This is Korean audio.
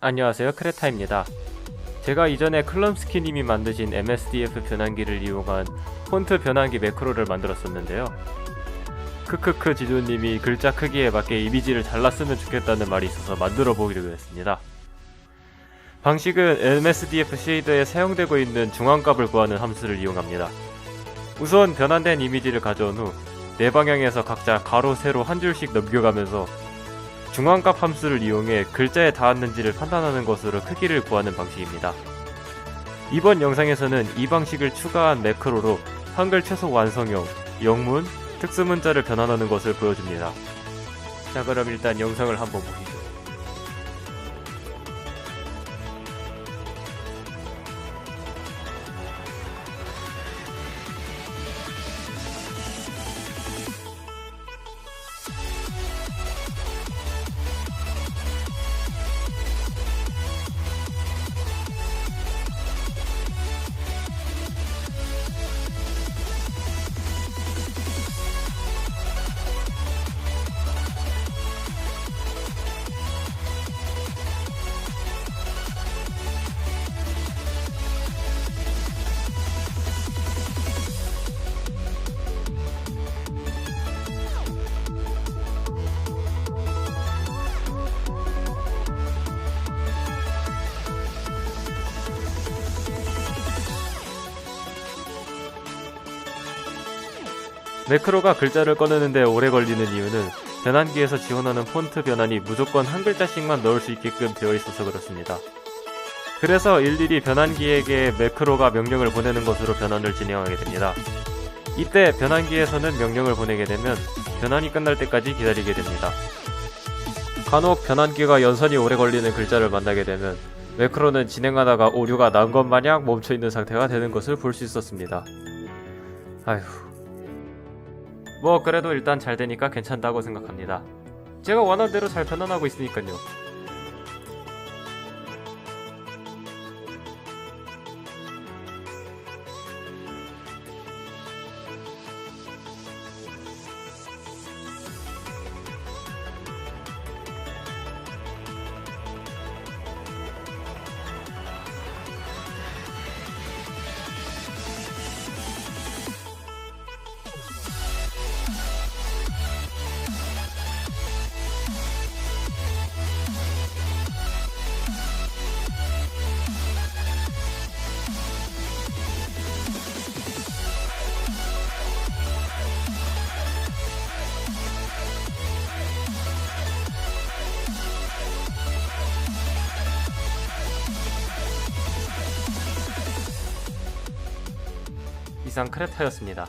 안녕하세요 크레타입니다. 제가 이전에 클럼스키님이 만드신 MSDF 변환기를 이용한 폰트 변환기 매크로를 만들었었는데요. 크크크 지조님이 글자 크기에 맞게 이미지를 잘랐으면 좋겠다는 말이 있어서 만들어 보기로 했습니다. 방식은 MSDF 쉐이더에 사용되고 있는 중앙값을 구하는 함수를 이용합니다. 우선 변환된 이미지를 가져온 후 네 방향에서 각자 가로, 세로 한 줄씩 넘겨가면서 중앙값 함수를 이용해 글자에 닿았는지를 판단하는 것으로 크기를 구하는 방식입니다. 이번 영상에서는 이 방식을 추가한 매크로로 한글 최소 완성형, 영문, 특수문자를 변환하는 것을 보여줍니다. 자 그럼 일단 영상을 한번 보시죠. 매크로가 글자를 꺼내는데 오래 걸리는 이유는 변환기에서 지원하는 폰트 변환이 무조건 한 글자씩만 넣을 수 있게끔 되어 있어서 그렇습니다. 그래서 일일이 변환기에게 매크로가 명령을 보내는 것으로 변환을 진행하게 됩니다. 이때 변환기에서는 명령을 보내게 되면 변환이 끝날 때까지 기다리게 됩니다. 간혹 변환기가 연산이 오래 걸리는 글자를 만나게 되면 매크로는 진행하다가 오류가 난 것 마냥 멈춰 있는 상태가 되는 것을 볼 수 있었습니다. 아휴. 뭐 그래도 일단 잘 되니까 괜찮다고 생각합니다. 제가 원하는 대로 잘 변환하고 있으니까요. 이상 크레타였습니다.